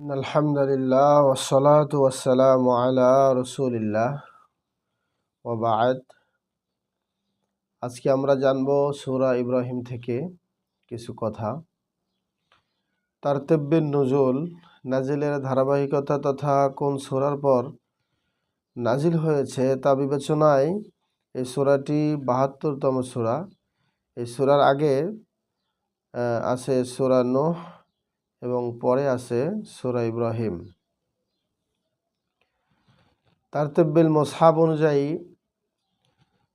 আলহামদুলিল্লাহ ওসলাত ওসালাম আলা রসুলিল্লাহ ওবায়দ আজকে আমরা জানব সুরা ইব্রাহিম থেকে কিছু কথা। তারতব্যের নজুল, নাজিলের ধারাবাহিকতা তথা কোন সুরার পর নাজিল হয়েছে তা বিবেচনায় এই সুরাটি বাহাত্তরতম সুরা। এই সুরার আগে আছে সুরা নোহ এবং পরে আছে সূরা ইব্রাহিম। তারতেব্বিল মোসাব অনুযায়ী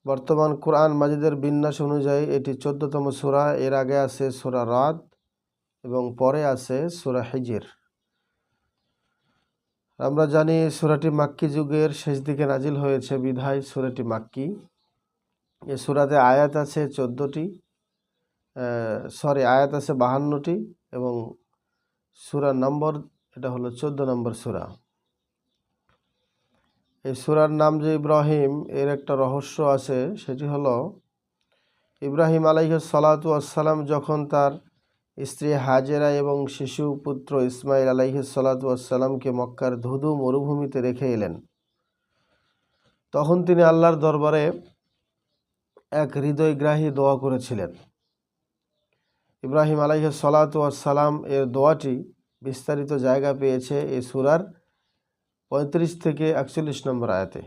বর্তমান কোরআন মাজিদের বিন্যাস অনুযায়ী এটি চোদ্দতম সূরা, এর আগে আছে সূরা রাত এবং পরে আছে সূরা হিজির। আমরা জানি সুরাটি মাক্কি যুগের শেষ দিকে নাজিল হয়েছে, বিধায় সূরাটি মাক্কি। এ সুরাতে আয়াত আছে চোদ্দোটি সরি, আয়াত আছে বাহান্নটি এবং সূরার নম্বর, এটা হলো চোদ্দ নম্বর সূরা। এই সূরার নাম যে ইব্রাহিম, এর একটা রহস্য আছে, সেটি হলো ইব্রাহিম আলাইহ সালাতু আসসালাম যখন তার স্ত্রী হাজেরা এবং শিশু পুত্র ইসমাইল আলাইহ সালাতু আসসালামকে মক্কার ধুধু মরুভূমিতে রেখে এলেন। তখন তিনি আল্লাহর দরবারে এক হৃদয়গ্রাহী দোয়া করেছিলেন। ইব্রাহিম আলাইহ সালাতু আসসালাম এর দোয়াটি বিস্তারিত জায়গা পেয়েছে এই সুরার পঁয়ত্রিশ থেকে একচল্লিশ নম্বর আয়াতে।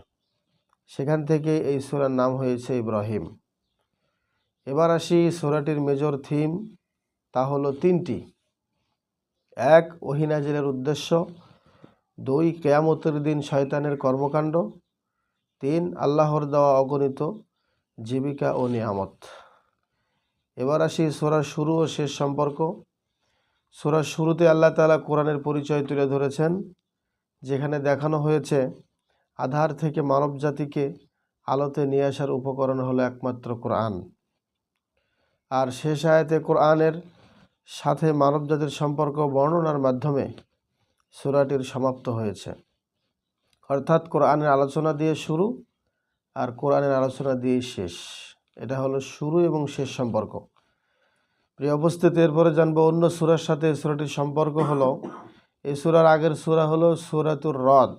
সেখান থেকে এই সুরার নাম হয়েছে ইব্রাহিম। এবার আসি সুরাটির মেজর থিম, তা হলো তিনটি। এক ওহিনাজিরের উদ্দেশ্য। দুই, কেয়ামতের দিন শয়তানের কর্মকাণ্ড। তিন, আল্লাহর দেওয়া অগণিত জীবিকা ও নিয়ামত। এবার আসি সোরার শুরু ও শেষ সম্পর্ক। সোরার শুরুতে আল্লাহ তাআলা কোরআনের পরিচয় তুলে ধরেছেন, যেখানে দেখানো হয়েছে, আধার থেকে মানব জাতিকে আলোতে নিয়ে আসার উপকরণ হলো একমাত্র কোরআন। আর শেষ আয়াতে কোরআনের সাথে মানব জাতির সম্পর্ক বর্ণনার মাধ্যমে সূরাটির সমাপ্ত হয়েছে। অর্থাৎ কোরআনের আলোচনা দিয়ে শুরু, আর কোরআনের আলোচনা দিয়ে শেষ। এটা হলো শুরু এবং শেষ সম্পর্ক। প্রিয় উপস্থিতি এরপরে জানব অন্য সুরার সাথে এই সুরাটির সম্পর্ক হলো, এই সুরার আগের সুরা হলো সুরাতুর রদ।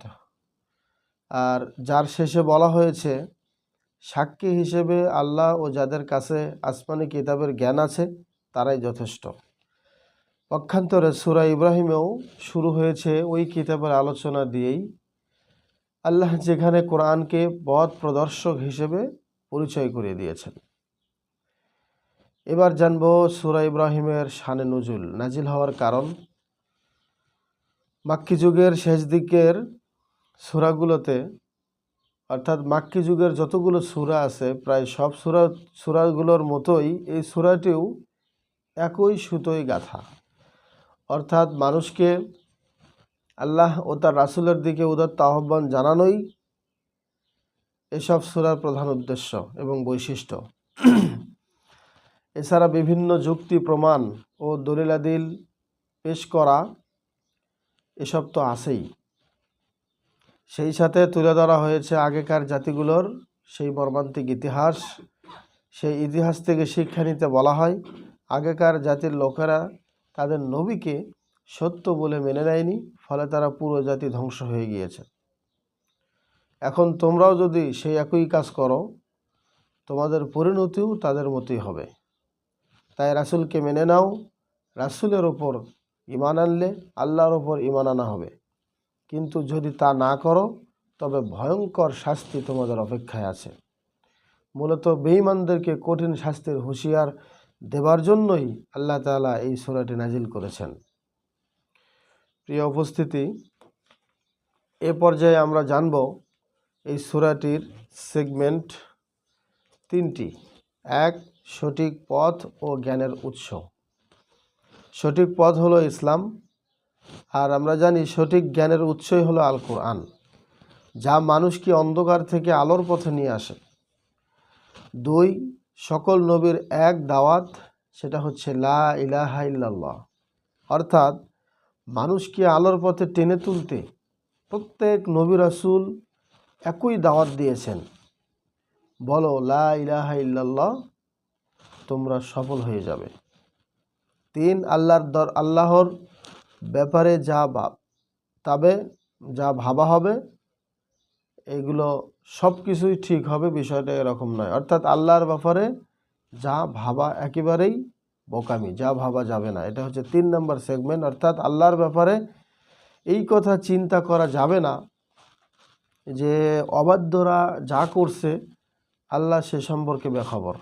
আর যার শেষে বলা হয়েছে, সাক্ষী হিসেবে আল্লাহ ও যাদের কাছে আসমানি কিতাবের জ্ঞান আছে, তারাই যথেষ্ট। পক্ষান্তরে সুরা ইব্রাহিমেও শুরু হয়েছে ওই কিতাবের আলোচনা দিয়েই, আল্লাহ যেখানে কোরআনকে পথ প্রদর্শক হিসেবে পরিচয় করিয়ে দিয়েছেন। এবার জানব সুরা ইব্রাহিমের শানে নজুল নাজিল হওয়ার কারণ। মাক্কি যুগের শেষ দিকের সুরাগুলোতে, অর্থাৎ মাক্কি যুগের যতগুলো সুরা আছে, প্রায় সব সুরা, সুরাগুলোর মতোই এই সুরাটিও একই সুতোয় গাথা। অর্থাৎ মানুষকে আল্লাহ ও তার রাসুলের দিকে উদাত্ত আহ্বান জানানোই এসব সুরার প্রধান উদ্দেশ্য এবং বৈশিষ্ট্য। এছাড়া বিভিন্ন যুক্তি, প্রমাণ ও দলিলাদিল পেশ করা এসব তো আছেই। সেই সাথে তুলে ধরা হয়েছে আগেকার জাতিগুলোর সেই মর্মান্তিক ইতিহাস। সেই ইতিহাস থেকে শিক্ষা নিতে বলা হয়, আগেকার জাতির লোকেরা তাদের নবীকে সত্য বলে মেনে নেয়নি, ফলে তারা পুরো জাতি ধ্বংস হয়ে গিয়েছে। এখন তোমরাও যদি সেই একই কাজ করো, তোমাদের পরিণতিও তাদের মতোই হবে। তাই রাসুলকে মেনে নাও, রাসুলের ওপর ইমান আনলে আল্লাহর ওপর ইমান আনা হবে। কিন্তু যদি তা না করো, তবে ভয়ঙ্কর শাস্তি তোমাদের অপেক্ষায় আছে। মূলত বেঈমানদেরকে কঠিন শাস্তির হুঁশিয়ার দেবার জন্যই আল্লাহ তাআলা এই সূরাটি নাজিল করেছেন। প্রিয় উপস্থিতি, এ পর্যায়ে আমরা জানব এই সূরাটির সেগমেন্ট তিনটি। এক, সঠিক পথ ও জ্ঞানের উৎস। সঠিক পথ হলো ইসলাম। আর আমরা জানি সঠিক জ্ঞানের উৎসই হলো আল কোরআন যা মানুষকে অন্ধকার থেকে আলোর পথে নিয়ে আসে। দুই, সকল নবীর এক দাওয়াত, সেটা হচ্ছে লা ইলাহা ইল্লাল্লাহ। অর্থাৎ মানুষকে আলোর পথে টেনে তুলতে প্রত্যেক নবী রাসূল একই দাওয়াত দিয়েছেন। বলো, লা ইলাহা ইল্লাল্লাহ, তোমরা সফল হয়ে যাবে। তিন, আল্লাহর দর, আল্লাহর ব্যাপারে যা তবে যা ভাবা হবে, এগুলো সব কিছুই ঠিক হবে, বিষয়টা এরকম নয়। অর্থাৎ আল্লাহর ব্যাপারে যা ভাবা একেবারেই বোকামি, যা ভাবা যাবে না। এটা হচ্ছে তিন নম্বর সেগমেন্ট। অর্থাৎ আল্লাহর ব্যাপারে এই কথা চিন্তা করা যাবে না। যে অবাধ্যরা যা করছে, আল্লাহ সে সম্পর্কে বেখবর।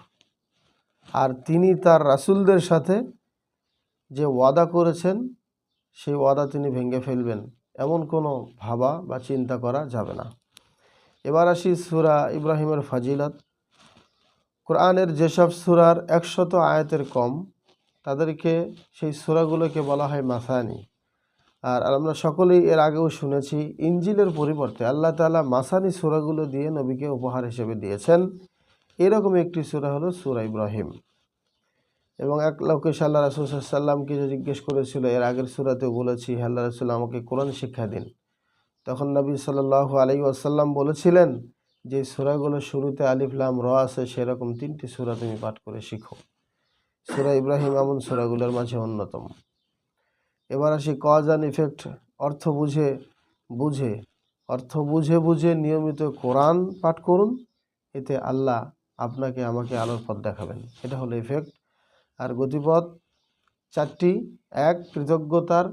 আর তিনি তার রাসূলদের সাথে যে ওয়াদা করেছেন, সেই ওয়াদা তিনি ভেঙে ফেলবেন। এমন কোনো ভাবা বা চিন্তা করা যাবে না। এবার আসি সুরা ইব্রাহিমের ফাজিলত। কোরআনের যেসব সুরার একশত আয়াতের কম, তাদেরকে সেই সুরাগুলোকে বলা হয় মাসানি। আর আমরা সকলেই এর আগেও শুনেছি ইঞ্জিলের পরিবর্তে আল্লাহ তাআলা মাসানি সুরাগুলো দিয়ে নবীকে উপহার হিসেবে দিয়েছেন। এরকম একটি সুরা হলো সুরা ইব্রাহিম। এবং এক লোকেশ আল্লাহ রাসুল যে জিজ্ঞেস করেছিল, এর আগের সুরাতেও বলেছি আল্লাহ রসুল, আমাকে কোরআন শিক্ষা দিন। তখন নবী সাল্লাহ আলী আসাল্লাম বলেছিলেন যে, সুরাগুলো শুরুতে আলিফলাম র আছে, সেরকম তিনটি সুরা তুমি পাঠ করে শিখো। সুরা ইব্রাহিম এমন সুরাগুলোর মাঝে অন্যতম। এবার আসি কজ অ্যান্ড ইফেক্ট অর্থ বুঝে বুঝে। অর্থ বুঝে বুঝে নিয়মিত কোরআন পাঠ করুন, এতে আল্লাহ আপনাকে, আমাকে আলোর পথ দেখাবেন। এটা হলো ইফেক্ট আর গতিপথ চারটি। এক, কৃতজ্ঞতার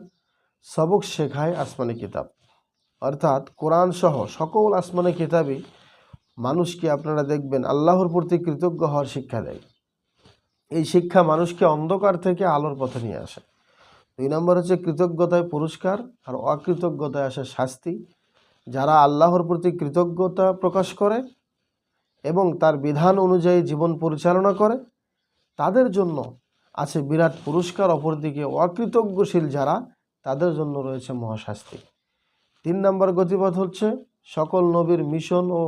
সবক শেখায় আসমানি কিতাব। অর্থাৎ কোরআন সহ সকল আসমানি কিতাবই মানুষকে, আপনারা দেখবেন, আল্লাহর প্রতি কৃতজ্ঞ হওয়ার শিক্ষা দেয়। এই শিক্ষা মানুষকে অন্ধকার থেকে আলোর পথে নিয়ে আসে। দুই নম্বর হচ্ছে কৃতজ্ঞতায় পুরস্কার আর অকৃতজ্ঞতায় আসে শাস্তি। যারা আল্লাহর প্রতি কৃতজ্ঞতা প্রকাশ করে এবং তার বিধান অনুযায়ী জীবন পরিচালনা করে, তাদের জন্য আছে বিরাট পুরস্কার। অপরদিকে অকৃতজ্ঞশীল যারা, তাদের জন্য রয়েছে মহাশাস্তি। তিন নম্বর গতিপথ হচ্ছে সকল নবীর মিশন ও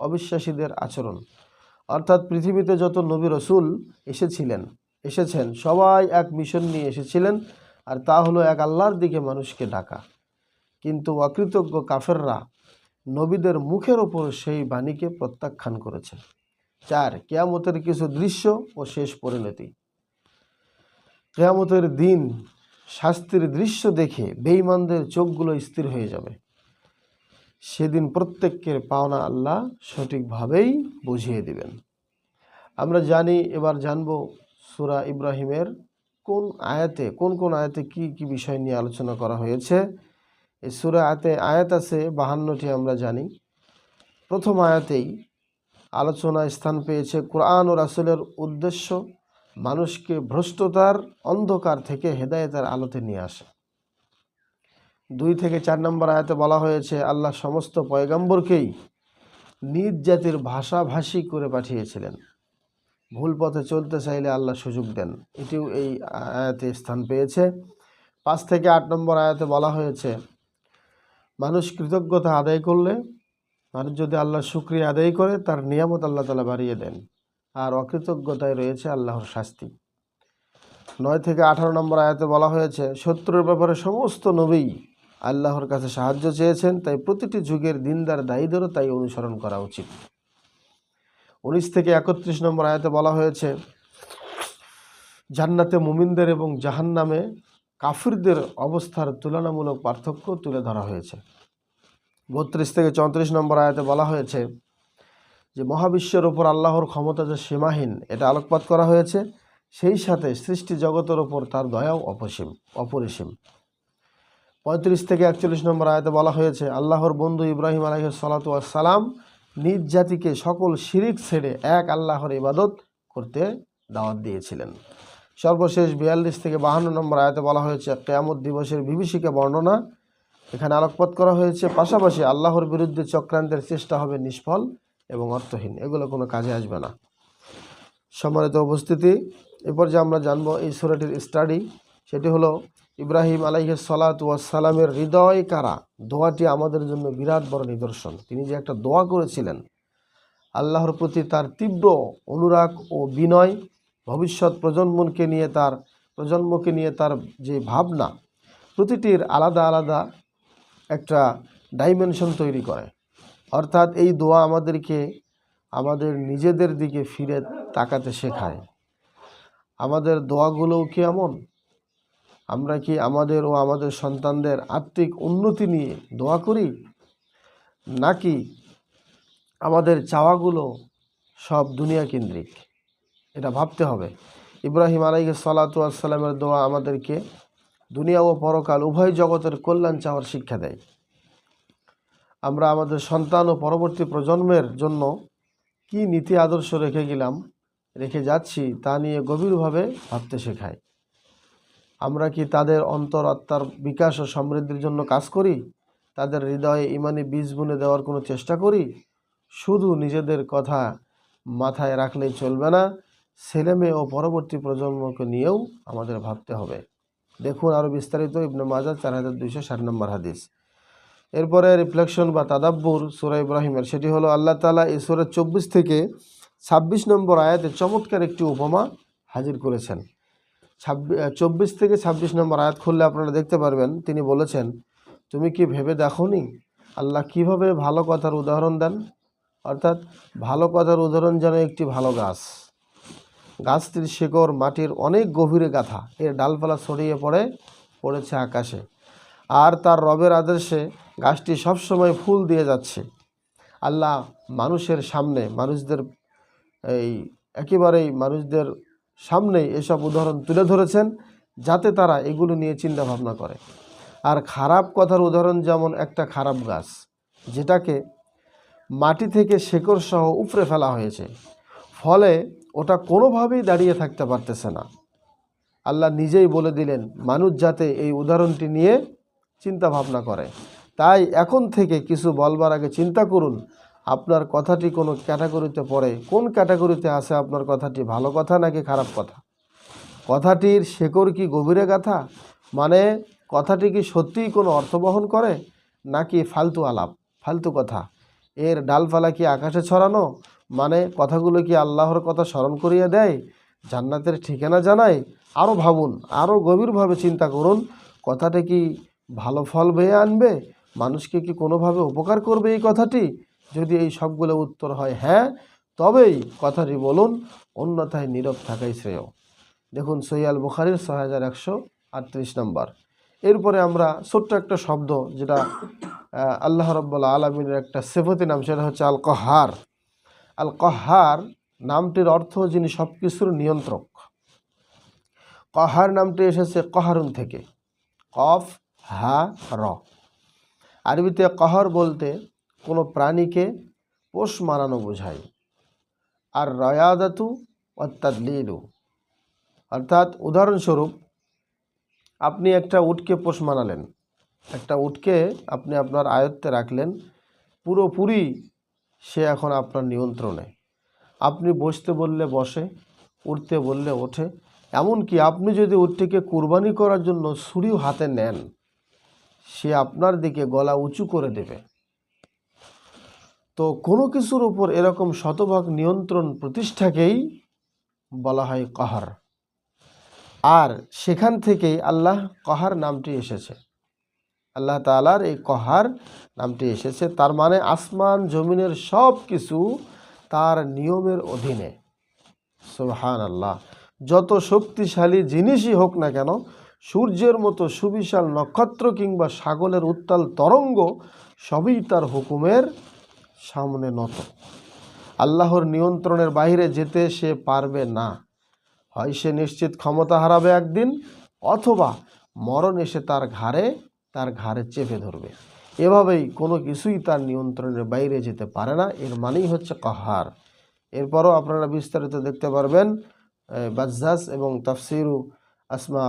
অবিশ্বাসীদের আচরণ। অর্থাৎ পৃথিবীতে যত নবী রসুল এসেছিলেন, এসেছেন, সবাই এক মিশন নিয়ে এসেছিলেন। আর তা হলো এক আল্লাহর দিকে মানুষকে ডাকা। কিন্তু অকৃতজ্ঞ কাফেররা নবীদের মুখের ওপর সেই বাণীকে প্রত্যাখ্যান করেছে চার, কেয়ামতের কিছু দৃশ্য ও শেষ পরিণতি। কেয়ামতের দিন শাস্তির দৃশ্য দেখে বেঈমানদের চোখগুলো স্থির হয়ে যাবে। সেদিন প্রত্যেকের পাওনা আল্লাহ সঠিকভাবেই বুঝিয়ে দিবেন। আমরা জানি, এবার জানব সুরা ইব্রাহিমের কোন আয়াতে, কোন কোন আয়াতে কি কি বিষয় নিয়ে আলোচনা করা হয়েছে? এই সুরা আয়াতে আয়াত আছে, বাহান্নটি আমরা জানি। প্রথম আয়াতেই আলোচনা স্থান পেয়েছে কোরআন ও রাসুলের উদ্দেশ্য মানুষকে ভ্রষ্টতার অন্ধকার থেকে হেদায়েতের আলোতে নিয়ে আসে। দুই থেকে চার নম্বর আয়াতে বলা হয়েছে, আল্লাহ সমস্ত পয়গাম্বরকেই নিজ জাতির ভাষাভাষী করে পাঠিয়েছিলেন। ভুল পথে চলতে চাইলে আল্লাহ সুযোগ দেন। এটিও এই আয়াতে স্থান পেয়েছে। পাঁচ থেকে আট নম্বর আয়াতে বলা হয়েছে, মানুষ কৃতজ্ঞতা আদায় করলে, মানুষ যদি আল্লাহ শুক্রিয়া আদায় করে, তার নিয়ামত আল্লাহ তালা বাড়িয়ে দেন। আর অকৃতজ্ঞতায় রয়েছে আল্লাহর শাস্তি। নয় থেকে আঠারো নম্বর আয়াতে বলা হয়েছে, শত্রুর ব্যাপারে সমস্ত নবী আল্লাহর কাছে সাহায্য চেয়েছেন, তাই প্রতিটি যুগের দিনদার দায়ীদেরও তাই অনুসরণ করা উচিত। উনিশ থেকে একত্রিশ নম্বর আয়াতে বলা হয়েছে, জান্নাতে মুমিনদের এবং জাহান্নামে কাফিরদের অবস্থার তুলনামূলক পার্থক্য তুলে ধরা হয়েছে। বত্রিশ থেকে চৌত্রিশ নম্বর আয়াতে বলা হয়েছে যে, মহাবিশ্বের ওপর আল্লাহর ক্ষমতা যে সীমাহীন, এটা আলোকপাত করা হয়েছে। সেই সাথে সৃষ্টি জগতের ওপর তার দয়াও অপসীম, অপরিসীম। পঁয়ত্রিশ থেকে একচল্লিশ নম্বর আয়তে বলা হয়েছে, আল্লাহর বন্ধু ইব্রাহিম আলহ সালাম নিজ জাতিকে সকল শিরিক ছেড়ে এক আল্লাহর ইবাদত করতে দাওয়াত দিয়েছিলেন। সর্বশেষ বিয়াল্লিশ থেকে বাহান্ন নম্বর আয়াতে বলা হয়েছে, কেয়ামত দিবসের বিভীষিকা বর্ণনা। এখানে আলোকপাত করা হয়েছে, পাশাপাশি আল্লাহর বিরুদ্ধে চক্রান্তের চেষ্টা হবে নিষ্ফল এবং অর্থহীন। এগুলো কোনো কাজে আসবে না। সম্মানিত উপস্থিতি এরপর যে আমরা জানব এই সুরাটির স্টাডি সেটি হলো ইব্রাহিম আলাইহ সালাত সালামের হৃদয় কারা? দোয়াটি আমাদের জন্য বিরাট বড় নিদর্শন। তিনি যে একটা দোয়া করেছিলেন, আল্লাহর প্রতি তার তীব্র অনুরাগ ও বিনয় ভবিষ্যৎ প্রজন্মকে নিয়ে তার, প্রজন্মকে নিয়ে তার যে ভাবনা, প্রতিটির আলাদা আলাদা একটা ডাইমেনশন তৈরি করে। অর্থাৎ এই দোয়া আমাদেরকে, আমাদের নিজেদের দিকে ফিরে তাকাতে শেখায়। আমাদের দোয়াগুলোও কি এমন? আমরা কি আমাদের ও আমাদের সন্তানদের আত্মিক উন্নতি নিয়ে দোয়া করি? নাকি আমাদের চাওয়াগুলো সব দুনিয়া কেন্দ্রিক? এটা ভাবতে হবে। ইব্রাহিম আলাইহ সালাতু আসসালামের দোয়া আমাদেরকে দুনিয়া ও পরকাল উভয় জগতের কল্যাণ চাওয়ার শিক্ষা দেয়। আমরা আমাদের সন্তান ও পরবর্তী প্রজন্মের জন্য কি নীতি আদর্শ রেখে গেলাম, রেখে যাচ্ছি তা নিয়ে গভীরভাবে ভাবতে শেখায়। আমরা কি তাদের অন্তর, আত্মার বিকাশ ও সমৃদ্ধির জন্য কাজ করি? তাদের হৃদয়ে ইমানি বীজ বুনে দেওয়ার কোনো চেষ্টা করি? শুধু নিজেদের কথা মাথায় রাখলেই চলবে না ছেলে মেয়ে ও পরবর্তী প্রজন্মকে নিয়েও আমাদের ভাবতে হবে। দেখুন আরও বিস্তারিত ইবনে মাজা চার হাজার দুইশো ষাট নম্বর হাদিস। এরপরে রিফ্লেকশন বা তাদাব্বুর সুরা ইব্রাহিমের, সেটি হলো আল্লাহ তালা এই চব্বিশ থেকে ছাব্বিশ নম্বর আয়াতে চমৎকার একটি উপমা হাজির করেছেন। চব্বিশ থেকে ছাব্বিশ নম্বর আয়াত খুললে আপনারা দেখতে পারবেন, তিনি বলেছেন, তুমি কি ভেবে দেখোনি? আল্লাহ কীভাবে ভালো কথার উদাহরণ দেন? অর্থাৎ, ভালো কথার উদাহরণ যেন একটি ভালো গাছ। গাছটির শিকড় মাটির অনেক গভীরে গাথা, এর ডালপালা ছড়িয়ে পড়ে, পড়েছে আকাশে। আর তার রবের আদেশে গাছটি সবসময় ফুল দিয়ে যাচ্ছে। আল্লাহ মানুষের সামনে, মানুষদের, এই, একেবারেই মানুষদের সামনেই এসব উদাহরণ তুলে ধরেছেন যাতে তারা এগুলো নিয়ে চিন্তা ভাবনা করে। আর খারাপ কথার উদাহরণ যেমন একটা খারাপ গাছ, যেটাকে মাটি থেকে শেকড় সহ উপড়ে ফেলা হয়েছে, ফলে ওটা কোনোভাবেই দাঁড়িয়ে থাকতে পারতেছে না। আল্লাহ নিজেই বলে দিলেন, মানুষ যাতে এই উদাহরণটি নিয়ে চিন্তা ভাবনা করে। তাই এখন থেকে কিছু বলবার আগে চিন্তা করুন আপনার কথাটি কোনো ক্যাটাগরিতে পড়ে, কোন ক্যাটাগরিতে আছে আপনার কথাটি, ভালো কথা নাকি খারাপ কথা? কথাটির শেকড় কি গভীরে গাথা? মানে কথাটি কি সত্যিই কোনো অর্থ বহন করে, নাকি ফালতু আলাপ, ফালতু কথা? এর ডালপালা কি আকাশে ছড়ানো? মানে কথাগুলো কি আল্লাহর কথা স্মরণ করিয়ে দেয়? জান্নাতের ঠিকানা জানায় আরও ভাবুন আরও গভীরভাবে চিন্তা করুন, কথাটা কি ভালো ফল বয়ে আনবে? মানুষকে কি কোনোভাবে উপকার করবে এই কথাটি? যদি এই সবগুলো উত্তর হয় হ্যাঁ তবেই কথাটি বলুন, অন্যথায় নীরব থাকাই শ্রেয়। দেখুন সৈয়াল বুখারির ছয় হাজার একশো আটত্রিশ নম্বর। এরপরে আমরা ছোট্ট একটা শব্দ যেটা আল্লাহ রব্বুল্লা আলমিনের একটা সেফতি নাম, সেটা হচ্ছে আল কহার আল কহার নামটির অর্থ যিনি সব কিছুর নিয়ন্ত্রক। কহার নামটি এসেছে কহারুন থেকে। কফ, হা, র। আরবিতে কহর বলতে কোনো প্রাণীকে পোষ মানানো বোঝায়। আর রয়াদাতু অত্যাদলিলু অর্থাৎ উদাহরণস্বরূপ, আপনি একটা উটকে পোষ মানালেন। একটা উটকে আপনি আপনার আয়ত্তে রাখলেন। পুরোপুরি সে এখন আপনার নিয়ন্ত্রণে। আপনি বসতে বললে বসে উঠতে বললে ওঠে। এমনকি আপনি যদি উটটিকে কুরবানি করার জন্য ছুরিও হাতে নেন, সে আপনার দিকে গলা উঁচু করে দেবে। তো কোনো কিছুর উপর এরকম শতভাগ নিয়ন্ত্রণ প্রতিষ্ঠাকেই বলা হয় কহার। আর সেখান থেকেই আল্লাহ কহার নামটি এসেছে। আল্লাহ তালার এই কহার নামটি এসেছে, তার মানে আসমান, জমিনের সব কিছু তার নিয়মের অধীনে। সুবহান আল্লাহ যত শক্তিশালী জিনিসই হোক না কেন, সূর্যের মতো সুবিশাল নক্ষত্র কিংবা সাগরের উত্তাল তরঙ্গ সবই তার হুকুমের সামনে নত। আল্লাহর নিয়ন্ত্রণের বাইরে যেতে সে পারবে না। হয় সে নিশ্চিত ক্ষমতা হারাবে একদিন, অথবা মরণ এসে তার ঘাড়ে তার ঘাড়ে চেপে ধরবে। এভাবেই কোনো কিছুই তার নিয়ন্ত্রণের বাইরে যেতে পারে না। এর মানেই হচ্ছে কাহার। এরপরও আপনারা বিস্তারিত দেখতে পারবেন বাজ্জাস এবং তাফসিরু আসমা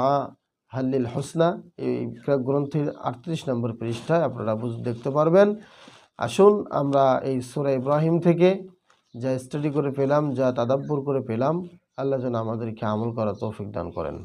হাল্লিল হোসনা। এই গ্রন্থের আটত্রিশ নম্বর পৃষ্ঠায় আপনারা দেখতে পারবেন। আসুন আমরা এই সুরা ইব্রাহিম থেকে যা স্টাডি করে পেলাম, যা তাদাব্বর করে পেলাম, আল্লাহ যেন আমাদেরকে আমল করা তৌফিক দান করেন।